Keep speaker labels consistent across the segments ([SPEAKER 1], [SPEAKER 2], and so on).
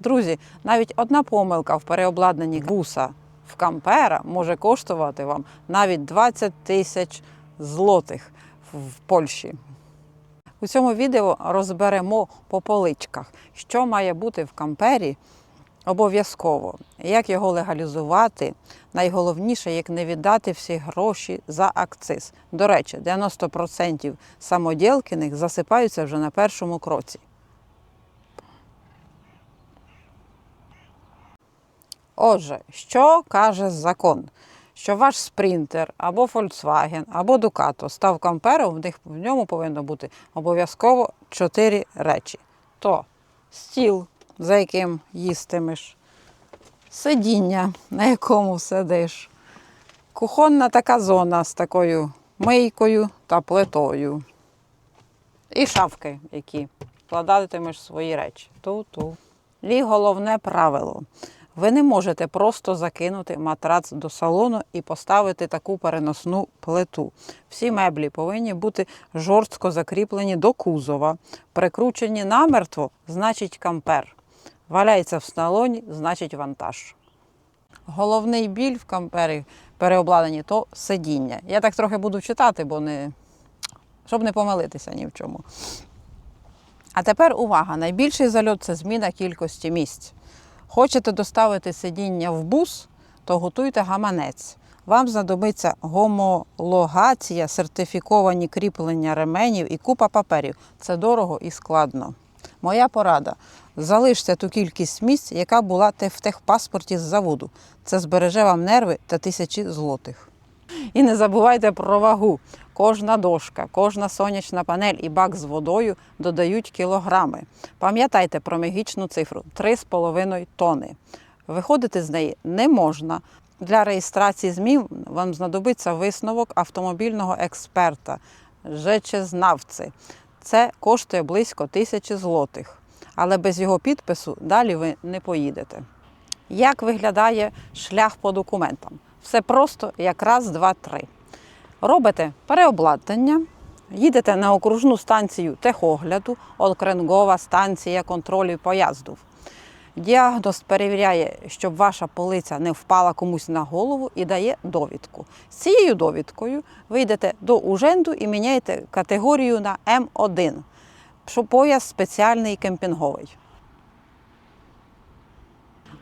[SPEAKER 1] Друзі, навіть одна помилка в переобладнанні буса в кампера може коштувати вам навіть 20 тисяч злотих в Польщі. У цьому відео розберемо по поличках, що має бути в кампері обов'язково, як його легалізувати. Найголовніше, як не віддати всі гроші за акциз. До речі, 90% самоділкиних засипаються вже на першому кроці. Отже, що каже закон? Що ваш спринтер або Volkswagen, або Ducato став кампером, в, ньому повинно бути обов'язково чотири речі: то стіл, за яким їстимеш, сидіння, на якому сидиш, кухонна така зона з такою мийкою та плитою, і шафки, які вкладатимеш свої речі. Ту-ту. І головне правило. Ви не можете просто закинути матрац до салону і поставити таку переносну плиту. Всі меблі повинні бути жорстко закріплені до кузова. Прикручені намертво значить кампер. Валяється в салоні, значить вантаж. Головний біль в кампері переобладнані то сидіння. Я так трохи буду читати, бо не щоб не помилитися ні в чому. А тепер увага! Найбільший зальот це зміна кількості місць. Хочете доставити сидіння в бус, то готуйте гаманець. Вам знадобиться гомологація, сертифіковані кріплення ременів і купа паперів. Це дорого і складно. Моя порада: залиште ту кількість місць, яка була в техпаспорті з заводу. Це збереже вам нерви та тисячі злотих. І не забувайте про вагу. Кожна дошка, кожна сонячна панель і бак з водою додають кілограми. Пам'ятайте про магічну цифру 3,5 тони. Виходити з неї не можна. Для реєстрації ЗМІ вам знадобиться висновок автомобільного експерта, жечезнавці. Це коштує близько тисячі злотих. Але без його підпису далі ви не поїдете. Як виглядає шлях по документам? Все просто як раз, два, три. Робите переобладнання, їдете на окружну станцію техогляду, окренгова станція контролю поїздів. Діагност перевіряє, щоб ваша полиця не впала комусь на голову і дає довідку. З цією довідкою ви йдете до уженду і міняєте категорію на М1, що пояс спеціальний кемпінговий.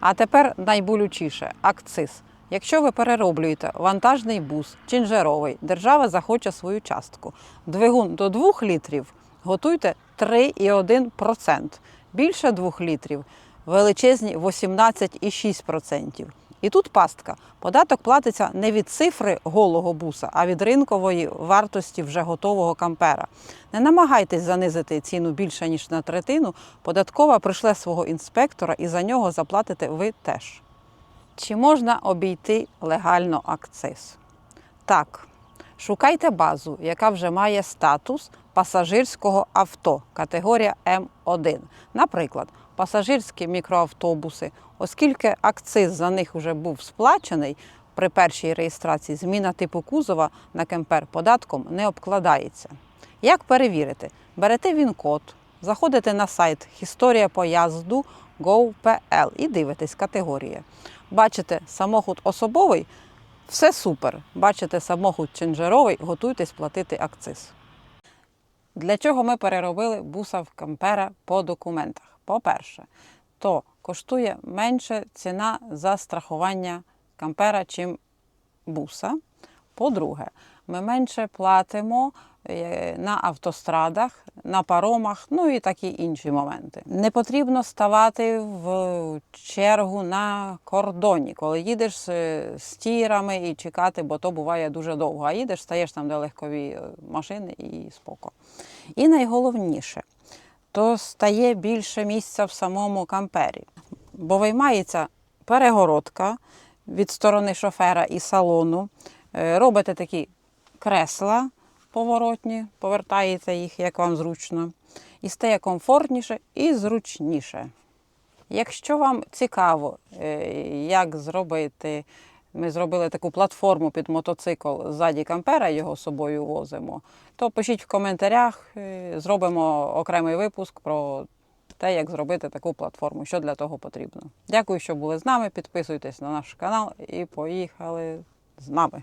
[SPEAKER 1] А тепер найболючіше акциз. Якщо ви перероблюєте вантажний бус, чинжеровий, держава захоче свою частку. Двигун до 2 літрів готуйте 3,1%. Більше 2 літрів величезні 18,6%. І тут пастка. Податок платиться не від цифри голого буса, а від ринкової вартості вже готового кампера. Не намагайтесь занизити ціну більше ніж на третину. Податкова прийшле свого інспектора і за нього заплатите ви теж. Чи можна обійти легально акциз? Так. Шукайте базу, яка вже має статус пасажирського авто, категорія М1. Наприклад, пасажирські мікроавтобуси, оскільки акциз за них вже був сплачений при першій реєстрації, зміна типу кузова на кемпер податком не обкладається. Як перевірити? Берете він-код, заходите на сайт Історія поїзду Go.pl і дивитесь категорії. Бачите самохід особовий, все супер. Бачите самохід чинжеровий, готуйтесь платити акциз. Для чого ми переробили буса в кампера по документах? По-перше, то коштує менше ціна за страхування кампера, чим буса. По-друге, ми менше платимо на автострадах, на паромах, ну і такі інші моменти. Не потрібно ставати в чергу на кордоні, коли їдеш з, з тірами і чекати, бо то буває дуже довго. А їдеш, стаєш там, де легкові е, машини і споко. І найголовніше, то стає більше місця в самому кампері, бо виймається перегородка від сторони шофера і салону. Е, Робите такі кресла поворотні, повертаєте їх, як вам зручно, і стає комфортніше і зручніше. Якщо вам цікаво, е, як зробити, ми зробили таку платформу під мотоцикл ззаді кампера, його з собою возимо, то пишіть в коментарях, е, зробимо окремий випуск про те, як зробити таку платформу, що для того потрібно. Дякую, що були з нами. Підписуйтесь на наш канал і поїхали з нами.